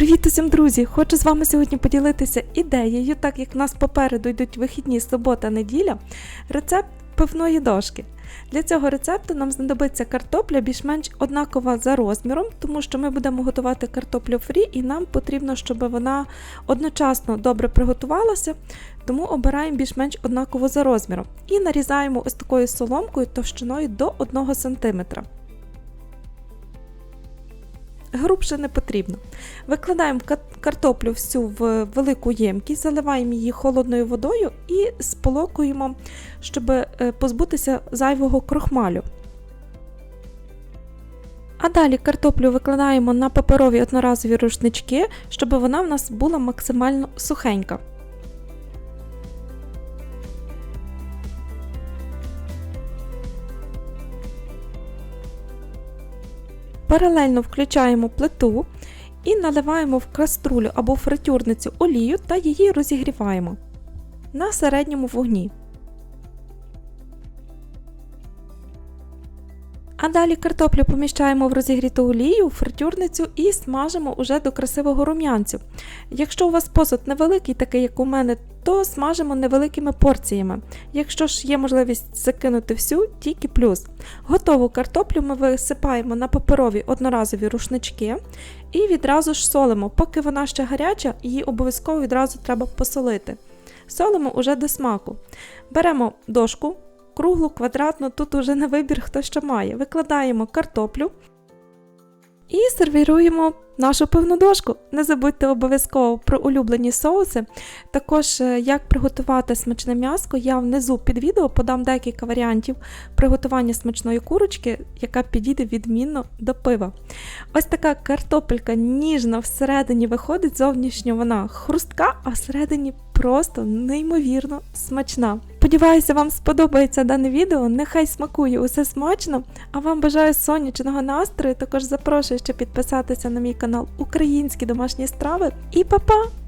Привіт усім, друзі! Хочу з вами сьогодні поділитися ідеєю, так як в нас попереду йдуть вихідні субота, неділя, рецепт пивної дошки. Для цього рецепту нам знадобиться картопля більш-менш однакова за розміром, тому що ми будемо готувати картоплю фрі, і нам потрібно, щоб вона одночасно добре приготувалася, тому обираємо більш-менш однаково за розміром. І нарізаємо ось такою соломкою товщиною до 1 см. Грубше не потрібно. Викладаємо картоплю всю в велику ємкість, заливаємо її холодною водою і сполокуємо, щоб е, позбутися зайвого крохмалю. А далі картоплю викладаємо на паперові одноразові рушнички, щоб вона в нас була максимально сухенька. Паралельно включаємо плиту і наливаємо в каструлю або фритюрницю олію та її розігріваємо на середньому вогні. А далі картоплю поміщаємо в розігріту олію, фритюрницю і смажимо уже до красивого рум'янцю. Якщо у вас посуд невеликий, такий як у мене, то смажимо невеликими порціями. Якщо ж є можливість закинути всю, тільки плюс. Готову картоплю ми висипаємо на паперові одноразові рушнички і відразу ж солимо. Поки вона ще гаряча, її обов'язково відразу треба посолити. Солимо уже до смаку. Беремо дошку, круглу, квадратну, тут уже на вибір хто що має. Викладаємо картоплю і сервіруємо нашу пивну дошку. Не забудьте обов'язково про улюблені соуси. Також, е, як приготувати смачне м'яско, я внизу під відео подам декілька варіантів приготування смачної курочки, яка підійде відмінно до пива. Ось така картопелька ніжна всередині виходить, зовнішньо вона хрустка, а всередині просто неймовірно смачна. Сподіваюся, вам сподобається дане відео. Нехай смакує усе смачно. А вам бажаю сонячного настрою. Також запрошую ще підписатися на мій канал Українські домашні страви. І па-па!